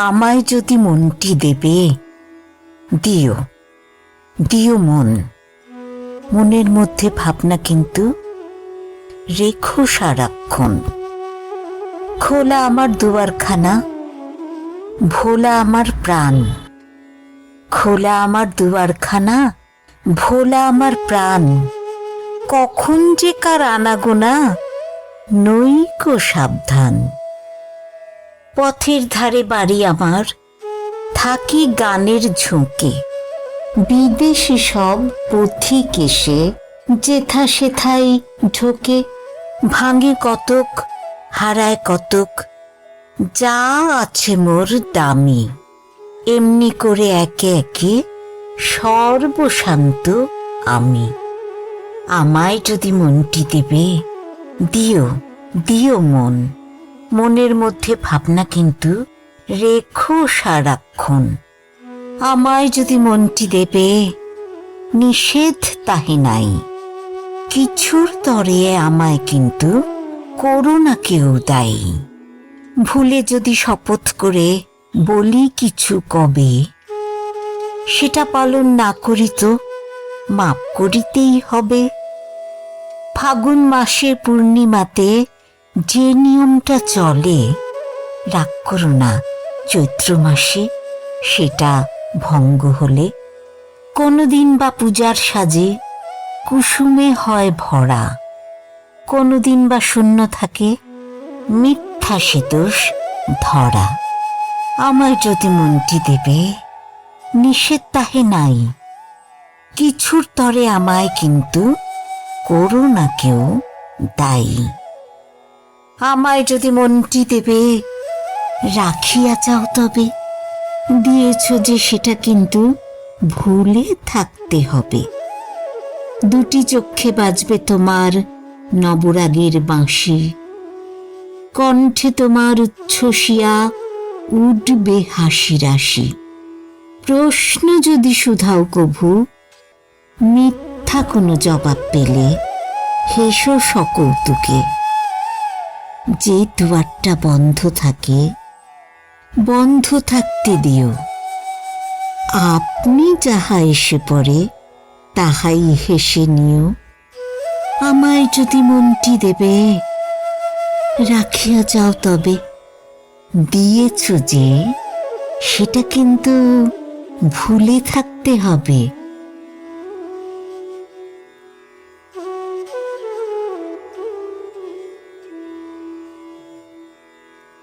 আমায় যদি মনটি দেবে, দিও দিও মন। মনের মধ্যে ভাবনা কিন্তু রেখো সারাক্ষণ। খোলা আমার দুয়ারখানা, ভোলা আমার প্রাণ। খোলা আমার দুয়ারখানা, ভোলা আমার প্রাণ। কখন যে কার আনাগোনা, নৈকো সাবধান। পথের ধারে বাড়ি আমার, থাকি গানের ঝোঁকে। বিদেশি সব পথিক এসে যেথা সেথাই ঢোকে। ভাঙে কতক, হারায় কতক, যা আছে মোর দামি। এমনি করে একে একে সর্বশান্ত আমি। আমায় যদি মনটি দেবে, দিও দিও মন। মনের মধ্যে ভাবনা কিন্তু রেখো সারাক্ষণ। আমায় যদি মনটি দেবে, নিষেধ তাহে নাই। কিছুর তরে আমায় কিন্তু করো না কেউ দায়ী। ভুলে যদি শপথ করে বলি কিছু কবে, সেটা পালন না করি তো মাপ করিতেই হবে। ফাগুন মাসের পূর্ণিমাতে যে নিয়মটা চলে, রাগ করো না, চৈত্র মাসে সেটা ভঙ্গ হলে কোনোদিন বা পূজার সাজে কুসুমে হয় ভরা, কোনোদিন বা শূন্য থাকে মিথ্যা সে দোষ ধরা। আমার যদি মনটি দেবে, নিষেধ তাহে নাই। কিছুর তরে আমায় কিন্তু করো না কেউ দায়ী। আমায় যদি মনটি দেবে, রাখিয়া চাও তবে। দিয়েছ যে সেটা কিন্তু ভুলে থাকতে হবে। দুটি চক্ষে বাজবে তোমার নবরাগের বাঁশি। কণ্ঠে তোমার উচ্ছ্বসিয়া উঠবে হাসি রাশি। প্রশ্ন যদি শুধাও কভু, মিথ্যা কোনো জবাব পেলে হেসো সকৌতুকে যে দুয়ারটা বন্ধ থাকে, বন্ধ থাকতে দিও। আপনি যাহা এসে পড়ে, তাহাই হেসে নিও। আমায় যদি মনটি দেবে, রাখিয়া যাও তবে। দিয়েছ যে, সেটা কিন্তু ভুলে থাকতে হবে।